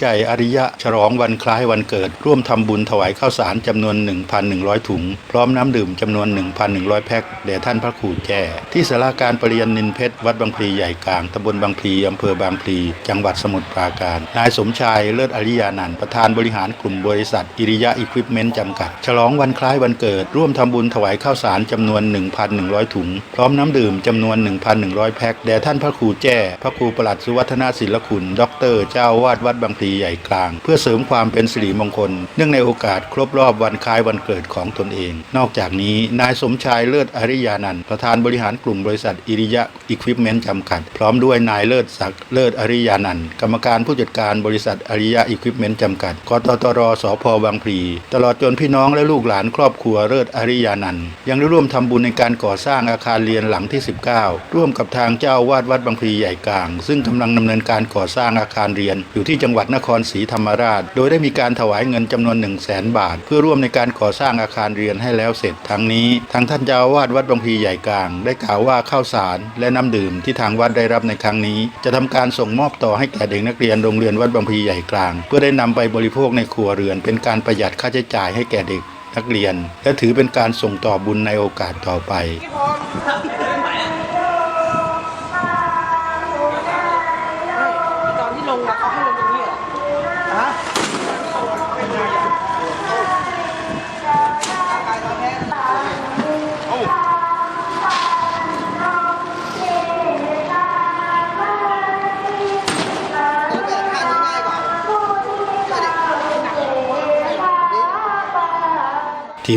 ใจอริยะ ฉลองวันคล้ายวันเกิด ร่วมทำบุญถวายข้าวสารจำนวน 1,100 ถุง พร้อมน้ำดื่มจำนวน 1,100 แพ็คแด่ท่านพระครูแจ้ที่สาราการประเรียนนินเพชรวัดบางพลีใหญ่กลางตำบลบางพลีอำเภอบางพลี จังหวัดสมุทรปราการ นายสมชายเลิศอริยานันท์ประธานบริหารกลุ่มบริษัทอิริยะอิควิปเมนต์จำกัด ฉลองวันคล้ายวันเกิด ร่วมทำบุญถวายข้าวสารจำนวน 1,100 ถุง พร้อมน้ำดื่มจำนวน 1,100 แพ็คแด่ท่านพระครูแจ้พระครูประหลัดสุวัฒนาศิลคุณด็อกเตอร์เจ้าวาดวัดางพลีใหญ่กลาง เพื่อเสริมความเป็นสิริมงคล เนื่องในโอกาสครบรอบวันคล้ายวันเกิดของตนเอง นอกจากนี้นายสมชายเลิศอริยานันท์ประธานบริหารกลุ่มบริษัทอิริยะอิควิปเมนต์จำกัด พร้อมด้วยนายเลิศศักดิ์เลิศอริยานันท์กรรมการผู้จัดการบริษัทอริยะอิควิปเมนต์จำกัดกตตรสพบางพลีตลอดจนพี่น้องและลูกหลานครอบครัวเลิศอริยานันท์ยังได้ร่วมทำบุญในการก่อสร้างอาคารเรียนหลังที่ 19 ร่วมกับทางเจ้าวาดวัดบางพลีใหญ่กลาง ซึ่งกำลังดำเนินการก่อสร้างอาคารเรียนอยู่ที่จังหวัดวัดนครศรีธรรมราช โดยได้มีการถวายเงินจำนวน 1 0 0 0 0แสนบาท เพื่อร่วมในการก่อสร้างอาคารเรียนให้แล้วเสร็จทั้งนี้ทางท่านเจ้าวาดวัดบางพีใหญ่กลาง ได้กล่าวว่าข้าวสารและน้ำดื่มที่ทางวัดได้รับในครั้งนี้ จะทำการส่งมอบต่อให้แก่เด็กนักเรียนโรงเรียนวัดบางพีใหญ่กลาง เพื่อได้นำไปบริโภคในครัวเรือน เป็นการประหยัดค่าใช้จ่ายให้แก่เด็กนักเรียน และถือเป็นการส่งต่อบุญในโอกาสต่อไปตอนที่ลงเขาให้ลงตรงนี้ ที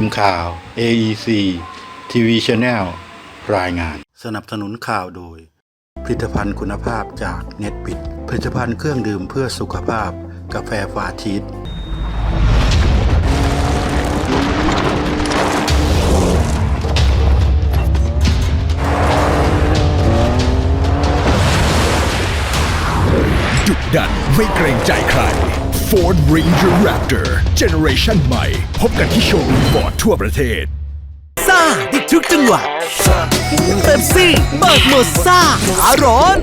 มข่าว AEC TV Channel รายงาน สนับสนุนข่าวโดย ผลิตภัณฑ์คุณภาพจากเน็ตปิด ผลิตภัณฑ์เครื่องดื่มเพื่อสุขภาพ กาแฟฟาชีสดุดันไม่เกรงใจใคร Ford Ranger Raptor Generation ใหม่ พบกันที่โชว์รูมฟอร์ดทั่วประเทศซ่าได้ทุกจังหวะเป๊ปซี่เบิกหมดซ่าขาร้อน